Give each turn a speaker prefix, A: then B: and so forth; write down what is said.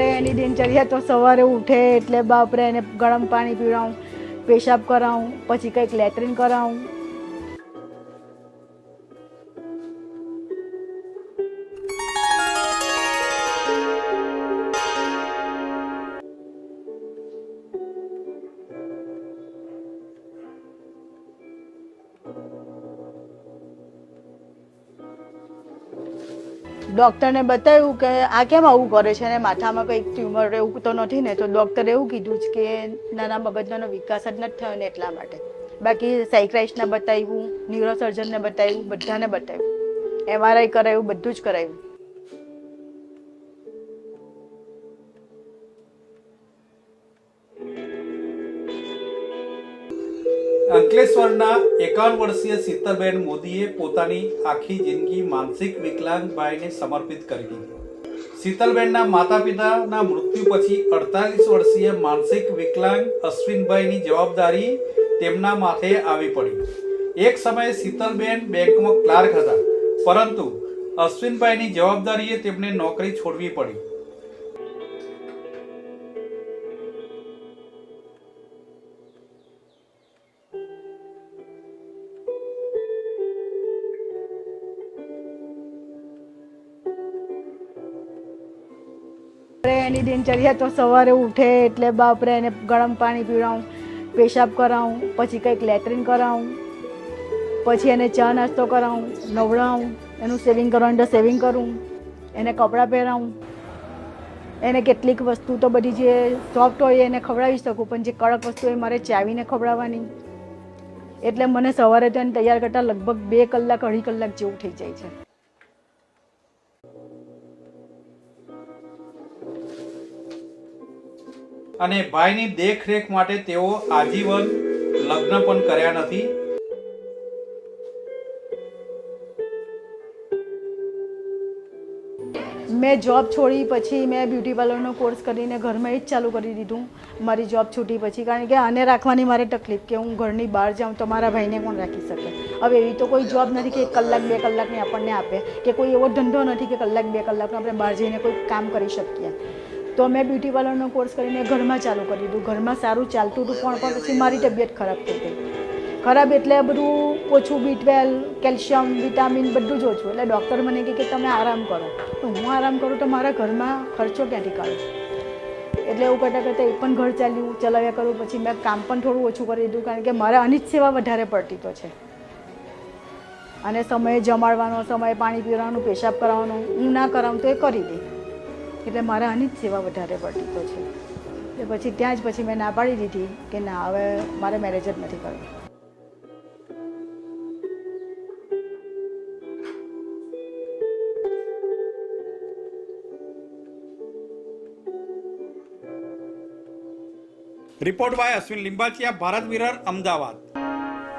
A: એની દિનચર્યા તો સવારે ઉઠે એટલે બાપરે એને ગરમ પાણી પીવડાવું, પેશાબ કરાવું, પછી કંઈક લેટ્રિન કરાવું. ડૉક્ટરને બતાવ્યું કે આ કેમ આવું કરે છે ને માથામાં કંઈક ટ્યુમર એવું તો નથી ને, તો ડૉક્ટરે એવું કીધું જ કે નાના મગજનો વિકાસ જ નથી થયો ને એટલા માટે. બાકી સાયક્રાઇસ્ટને બતાવ્યું, ન્યુરોસર્જનને બતાવ્યું, બધાને બતાવ્યું. એમઆરઆઈ કરાવ્યું બધું જ કરાવ્યું
B: અંકલેશ્વરના એકાવન વર્ષીય શીતલબેન મોદીએ પોતાની આખી જિંદગી માનસિક વિકલાંગ ભાઈને સમર્પિત કરી દીધી. શીતલબેનના માતા પિતાના મૃત્યુ પછી અડતાલીસ વર્ષીય માનસિક વિકલાંગ અશ્વિનભાઈની જવાબદારી તેમના માથે આવી પડી. એક સમયે શીતલબેન બેંકમાં ક્લાર્ક હતા, પરંતુ અશ્વિનભાઈની જવાબદારીએ તેમને નોકરી છોડવી પડી.
A: એની દિનચર્યા તો સવારે ઉઠે એટલે બાપરે એને ગરમ પાણી પીવડાવું, પેશાબ કરાવું, પછી કંઈક લેટ્રિન કરાવું, પછી એને ચા નાસ્તો કરાવું, નવડાવું, એનું સેવિંગ કરવાનું તો સેવિંગ કરું, એને કપડાં પહેરાવું. એને કેટલીક વસ્તુ તો બધી જે સોફ્ટ હોય એને ખવડાવી શકું, પણ જે કડક વસ્તુ હોય મારે ચાવીને ખવડાવવાની. એટલે મને સવારે તો એને તૈયાર કરતાં લગભગ બે કલાક, અઢી કલાક જેવું થઈ જાય છે.
B: અને ભાઈની દેખરેખ માટે તેઓ આજીવન લગ્ન પણ કર્યા નથી.
A: મેં જોબ છોડી પછી મેં બ્યુટી પાર્લરનો કોર્સ કરીને ઘરમાં એ જ ચાલુ કરી દીધું. મારી જોબ છૂટી પછી કારણ કે આને રાખવાની મારે તકલીફ કે હું ઘરની બહાર જાઉં તો મારા ભાઈને કોણ રાખી શકે? હવે એવી તો કોઈ જોબ નથી કે એક કલાક, બે કલાકની આપણને આપે. કે કોઈ એવો ધંધો નથી કે કલાક, બે કલાકનો આપણે બહાર જઈને કોઈ કામ કરી શકીએ. તો મેં બ્યુટી પાર્લરનો કોર્સ કરીને ઘરમાં ચાલુ કરી દીધું. ઘરમાં સારું ચાલતું હતું, પણ પણ પછી મારી તબિયત ખરાબ થઈ ગઈ. ખરાબ એટલે બધું ઓછું બી ટ્વેલ્વ કેલ્શિયમ, વિટામિન બધું જ ઓછું. એટલે ડૉક્ટર મને કહે કે તમે આરામ કરો. તો હું આરામ કરું તો મારા ઘરમાં ખર્ચો ક્યાંથી કાઢું? એટલે એવું કરતાં કરતાં એ પણ ઘર ચાલ્યું, ચલાવ્યા કરું. પછી મેં કામ પણ થોડું ઓછું કરી દીધું, કારણ કે મારે જ સેવા વધારે પડતી તો છે. અને સમયે જમાડવાનો, સમયે પાણી પીવાનું, પેશાબ કરાવવાનું, હું ના કરાવું તો એ કરી દે. એટલે મારે આની જ સેવા વધારે પડતી તો છે. એટલે પછી ત્યાં જ પછી મેં ના પાડી દીધી કે ના, હવે મારે મેરેજ જ નથી કરવું.
B: Report by Ashwin Limbachiya, Bharat Mirror, Ahmedabad.